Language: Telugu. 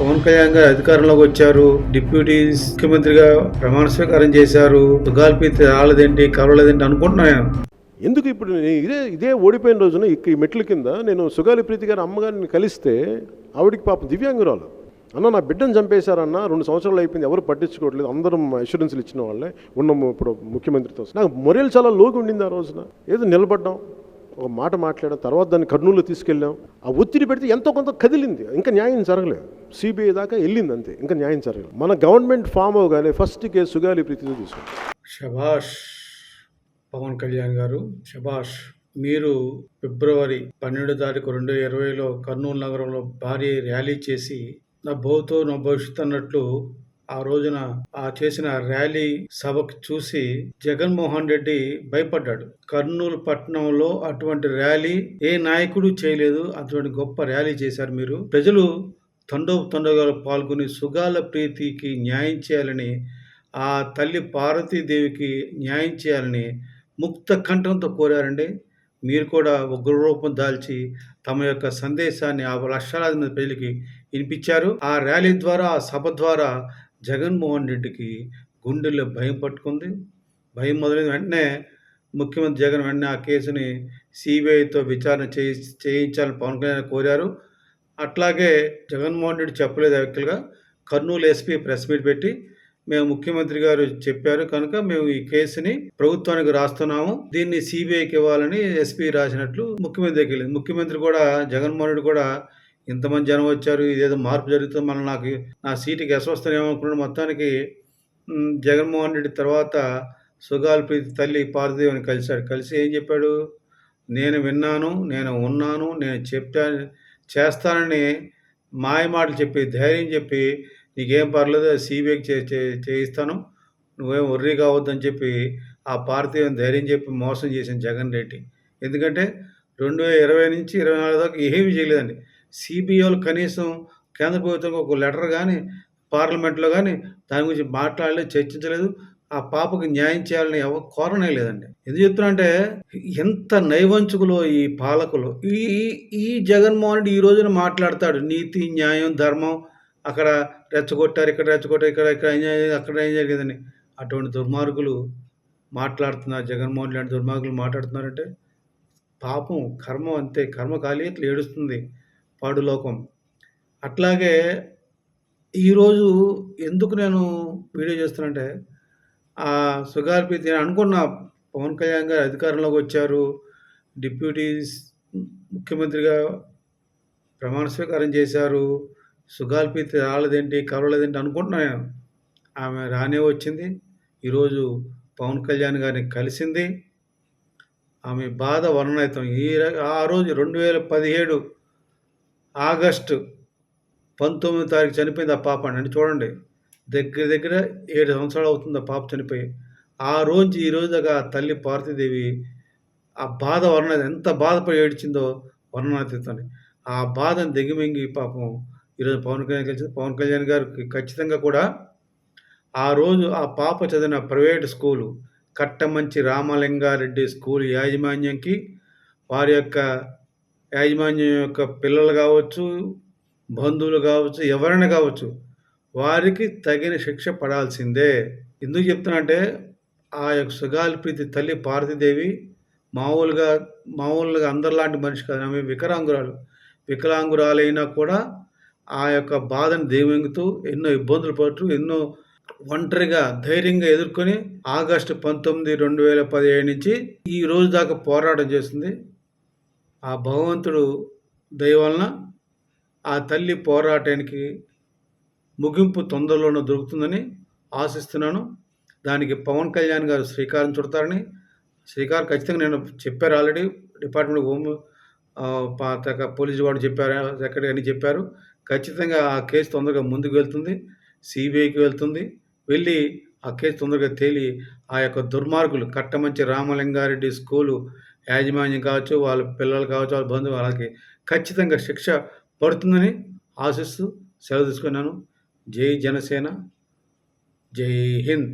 పవన్ కళ్యాణ్ గారు అధికారంలోకి వచ్చారు. డిప్యూటీ ముఖ్యమంత్రిగా ప్రమాణ స్వీకారం చేశారు. దుగాల్పీతి రాలేదేంటి కలవలేదేంటి అనుకుంటున్నాను ఎందుకు ఇప్పుడు ఇదే ఇదే ఓడిపోయిన రోజున ఈ మెట్ల కింద నేను సుగాలి ప్రీతి గారి అమ్మగారిని కలిస్తే ఆవిడికి పాపం దివ్యాంగురాలు. అన్న నా బిడ్డను చంపేశారన్న రెండు సంవత్సరాలు అయిపోయింది. ఎవరు పట్టించుకోవట్లేదు. అందరం ఇన్సూరెన్స్లు ఇచ్చిన వాళ్ళే. ఉన్నాము ఇప్పుడు ముఖ్యమంత్రితో. నాకు మొరేలు చాలా లోకి ఉండింది ఆ రోజున. ఏదో నిలబడ్డాం. ఒక మాట మాట్లాడాం. తర్వాత దాన్ని కర్నూలు తీసుకెళ్ళాం. ఆ ఒత్తిడి పెడితే ఎంతో కొంత కదిలింది. ఇంకా న్యాయం జరగలేదు. సిబిఐ దాకా వెళ్ళింది అంతే ఇంకా న్యాయం జరగదు మన గవర్నమెంట్ ఫామ్ అవగానే ఫస్ట్ కేసు సుగాలి ప్రీతితో తీసుకుంటాం శభాష్ పవన్ కళ్యాణ్ గారు శభాష్ మీరు ఫిబ్రవరి పన్నెండు తారీఖు రెండు వేల ఇరవైలో కర్నూలు నగరంలో భారీ ర్యాలీ చేసి నా భవితో నా భవిష్యత్ అన్నట్లు ఆ రోజున ఆ చేసిన ర్యాలీ సభకు చూసి జగన్మోహన్ రెడ్డి భయపడ్డాడు. కర్నూలు పట్టణంలో అటువంటి ర్యాలీ ఏ నాయకుడు చేయలేదు. అటువంటి గొప్ప ర్యాలీ చేశారు మీరు. ప్రజలు తండోపు తండోగా పాల్గొని సుగాల ప్రీతికి న్యాయం చేయాలని ఆ తల్లి పార్వతీదేవికి న్యాయం చేయాలని ముక్త కంఠంతో కోరారండి. మీరు కూడా ఉగ్ర రూపం దాల్చి తమ యొక్క సందేశాన్ని ఆ లక్షలాది మంది ప్రజలకి వినిపించారు. ఆ ర్యాలీ ద్వారా ఆ సభ ద్వారా జగన్మోహన్ రెడ్డికి గుండెల్లో భయం పట్టుకుంది. భయం మొదలైన వెంటనే ముఖ్యమంత్రి జగన్ వెంటనే ఆ కేసుని సిబిఐతో విచారణ చేయి చేయించాలని పవన్ కళ్యాణ్ కోరారు. అట్లాగే జగన్మోహన్ రెడ్డి చెప్పలేదు వ్యక్తులుగా కర్నూలు ఎస్పీ ప్రెస్ మీట్ పెట్టి మేము ముఖ్యమంత్రి గారు చెప్పారు కనుక మేము ఈ కేసుని ప్రభుత్వానికి రాస్తున్నాము. దీన్ని సిబిఐకి ఇవ్వాలని ఎస్పీ రాసినట్లు ముఖ్యమంత్రి వెళ్ళింది. ముఖ్యమంత్రి కూడా జగన్మోహన్ రెడ్డి కూడా ఇంతమంది జనం వచ్చారు. ఇదేదో మార్పు జరుగుతుంది మనం నాకు నా సీటుకి ఎసవస్తానేమో అనుకున్నాడు. మొత్తానికి జగన్మోహన్ రెడ్డి తర్వాత సుగాల్ ప్రీతి తల్లి పార్థదేవిని కలిశాడు. కలిసి ఏం చెప్పాడు? నేను విన్నాను నేను ఉన్నాను నేను చెప్పాను చేస్తానని మాయ మాటలు చెప్పి ధైర్యం చెప్పి నీకేం పర్లేదు సీబీఐకి చే చే- చేయిస్తాను. నువ్వేం ఒర్రి కావద్దని చెప్పి ఆ పార్థివం ధైర్యం చెప్పి మోసం చేసిన జగన్ రెడ్డి. ఎందుకంటే రెండు వేల ఇరవై నుంచి ఇరవై నాలుగు దాకా ఏమీ చేయలేదండి. సిబిఐలు కనీసం కేంద్ర ప్రభుత్వం ఒక లెటర్ కానీ పార్లమెంట్లో కానీ దాని గురించి మాట్లాడలేదు చర్చించలేదు. ఆ పాపకు న్యాయం చేయాలని ఎవరు కోరనే లేదండి. ఎందుకు చెప్తున్నా అంటే ఎంత నైవంచుకులో ఈ పాలకులు ఈ ఈ- జగన్మోహన్ రెడ్డి ఈ రోజున మాట్లాడతాడు నీతి న్యాయం ధర్మం అక్కడ రెచ్చగొట్టారు ఇక్కడ రెచ్చగొట్టారు ఇక్కడ ఇక్కడ ఏం జరిగింది అక్కడ ఏం జరిగిందని అటువంటి దుర్మార్గులు మాట్లాడుతున్నారు జగన్మోహన్ రెడ్డి లాంటి దుర్మార్గులు మాట్లాడుతున్నారంటే పాపం కర్మ అంతే కర్మ కాళీయతలు ఏడుస్తుంది పాడులోకం. అట్లాగే ఈరోజు ఎందుకు నేను వీడియో చేస్తున్నానంటే ఆ నేను అనుకున్న. పవన్ కళ్యాణ్ గారు అధికారంలోకి వచ్చారు. డిప్యూటీ ముఖ్యమంత్రిగా ప్రమాణ స్వీకారం చేశారు. సుగాల్పీతి రాలేదేంటి కలవలేదేంటి అనుకుంటున్నాను ఆమె రానే వచ్చింది. ఈరోజు పవన్ కళ్యాణ్ గారిని కలిసింది. ఆమె బాధ వర్ణయితం ఈ ఆ రోజు రెండు వేల పదిహేడు ఆగస్టు పంతొమ్మిది తారీఖు చనిపోయింది ఆ పాప. అండి చూడండి. దగ్గర దగ్గర ఏడు సంవత్సరాలు అవుతుంది ఆ పాప చనిపోయి. ఆ రోజు ఈ రోజుగా దాకా తల్లి పార్వతీదేవి ఆ బాధ వర్ణ ఎంత బాధపడి ఏడ్చిందో వర్ణనాతీతం ఆ బాధను దిగిమింగి పాపం ఈరోజు పవన్ కళ్యాణ్ కలిసి పవన్ కళ్యాణ్ గారికి ఖచ్చితంగా కూడా ఆ రోజు ఆ పాప చదివిన private school Kattamanchi Ramalinga Reddy school యాజమాన్యంకి వారి యొక్క యాజమాన్యం యొక్క పిల్లలు కావచ్చు బంధువులు కావచ్చు ఎవరైనా కావచ్చు వారికి తగిన శిక్ష పడాల్సిందే. ఎందుకు చెప్తున్నా అంటే ఆ యొక్క సుగాలి ప్రీతి తల్లి పార్వతీదేవి మామూలుగా మామూలుగా అందరిలాంటి మనిషి కాదు. ఆమె వికలాంగురాలు. వికలాంగురాలైనా కూడా ఆ యొక్క బాధను దేవింగుతూ ఎన్నో ఇబ్బందులు పడుతూ ఎన్నో ఒంటరిగా ధైర్యంగా ఎదుర్కొని ఆగస్టు పంతొమ్మిది రెండు వేల పదిహేడు నుంచి ఈ రోజు దాకా పోరాటం చేస్తుంది ఆ భగవంతుడు దయవలన ఆ తల్లి పోరాటానికి ముగింపు తొందరలోనే దొరుకుతుందని ఆశిస్తున్నాను. దానికి పవన్ కళ్యాణ్ గారు శ్రీకారం చుడతారని. శ్రీకారం ఖచ్చితంగా నేను చెప్పారు ఆల్రెడీ. డిపార్ట్మెంట్ హోమ్ పాత పోలీసు వాడు చెప్పారు సెక్రటరీ అని చెప్పారు. ఖచ్చితంగా ఆ కేసు తొందరగా ముందుకు వెళ్తుంది. సిబిఐకి వెళ్తుంది. వెళ్ళి ఆ కేసు తొందరగా తేలి ఆ యొక్క దుర్మార్గులు కట్టమంచి రామలింగారెడ్డి స్కూలు యాజమాన్యం కావచ్చు వాళ్ళ పిల్లలు కావచ్చు వాళ్ళ బంధువు వాళ్ళకి ఖచ్చితంగా శిక్ష పడుతుందని ఆశిస్తూ సెలవు తీసుకున్నాను. జై జనసేన జై హింద్.